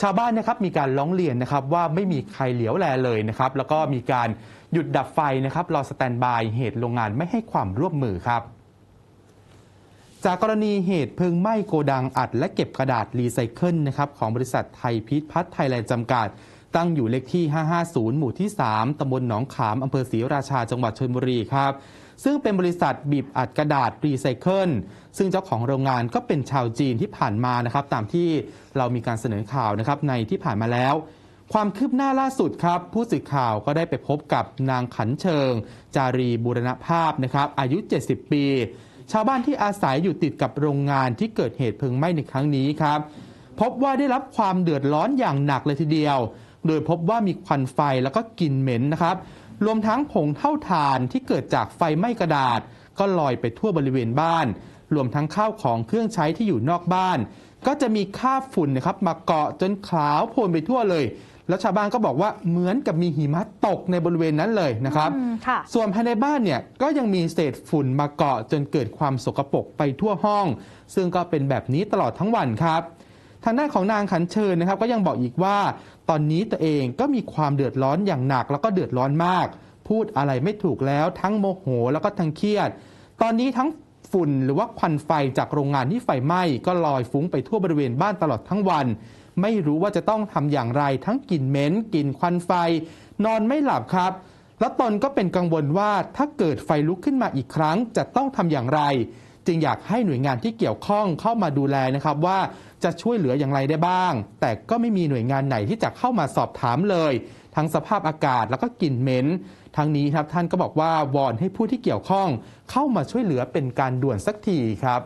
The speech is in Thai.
ชาวบ้านนะครับมีการร้องเรียนนะครับว่าไม่มีใครเหลียวแลเลยนะครับแล้วก็มีการหยุดดับไฟนะครับรอสแตนบายเหตุโรงงานไม่ให้ความร่วมมือครับจากกรณีเหตุเพลิงไหม้โกดังอัดและเก็บกระดาษรีไซเคิลนะครับของบริษัทไทยพีทพัฒน์ไทยแลนด์จำกัด ตั้งอยู่เลขที่ 550 หมู่ที่ 3 ตำบลหนองขาม อำเภอศรีราชา จังหวัดชลบุรีครับ ซึ่งเป็นบริษัทบีบอัดกระดาษรีไซเคิล ซึ่งเจ้าของโรงงานก็เป็นชาวจีนที่ผ่านมานะครับ ตามที่เรามีการเสนอข่าวนะครับในที่ผ่านมาแล้ว ความคืบหน้าล่าสุดครับ ผู้สื่อข่าวก็ได้ไปพบกับนางขันเชิง จารีบูรณภาพนะครับ อายุ 70 ปี ชาวบ้านที่อาศัยอยู่ติดกับโรงงานที่เกิดเหตุเพลิงไหม้ในครั้งนี้ครับ พบว่าได้รับความเดือดร้อนอย่างหนักเลยทีเดียว โดยพบว่ามีควันไฟแล้วก็กลิ่นเหม็นนะครับ รวมทั้งผงเท่าฐานที่เกิดจากไฟไหม้กระดาษ ก็ลอยไปทั่วบริเวณบ้าน รวมทั้งข้าวของเครื่องใช้ที่อยู่นอกบ้าน ก็จะมีคราบฝุ่นนะครับมาเกาะจนขาวโพลนไปทั่วเลยแล้วชาวบ้านก็บอกว่าเหมือนกับมีหิมะตกในบริเวณนั้นเลยนะครับอืมค่ะส่วนภายในบ้านเนี่ยก็ยังมีเศษฝุ่นมาเกาะจนเกิดความสกปรกไปทั่วห้อง ซึ่งก็เป็นแบบนี้ตลอดทั้งวันครับ ทางด้านของนางขันเชิญนะครับก็ยังบอกอีกว่า ตอนนี้ตัวเองก็มีความเดือดร้อนอย่างหนักแล้วก็เดือดร้อนมาก พูดอะไรไม่ถูกแล้วทั้งโมโหแล้วก็ทั้งเครียด ตอนนี้ทั้งฝุ่นหรือว่าควันไฟจากโรงงานที่ไฟไหม้ก็ลอยฟุ้งไปทั่วบริเวณบ้านตลอดทั้งวัน ไม่รู้ว่าจะต้องทำอย่างไร ทั้งกลิ่นเหม็นกลิ่นควันไฟ นอนไม่หลับครับ แล้วตนก็เป็นกังวลว่าถ้าเกิดไฟลุกขึ้นมาอีกครั้งจะต้องทำอย่างไร จึงอยากให้หน่วยงานที่เกี่ยวข้องเข้ามาดูแลนะครับว่าจะช่วยเหลืออย่างไรได้บ้าง แต่ก็ไม่มีหน่วยงานไหนที่จะเข้ามาสอบถามเลย ทั้งสภาพอากาศแล้วก็กลิ่นเหม็นทั้งนี้ครับท่านก็บอกว่าวอนให้ผู้ที่เกี่ยวข้องเข้ามาช่วยเหลือเป็นการด่วนสักทีครับ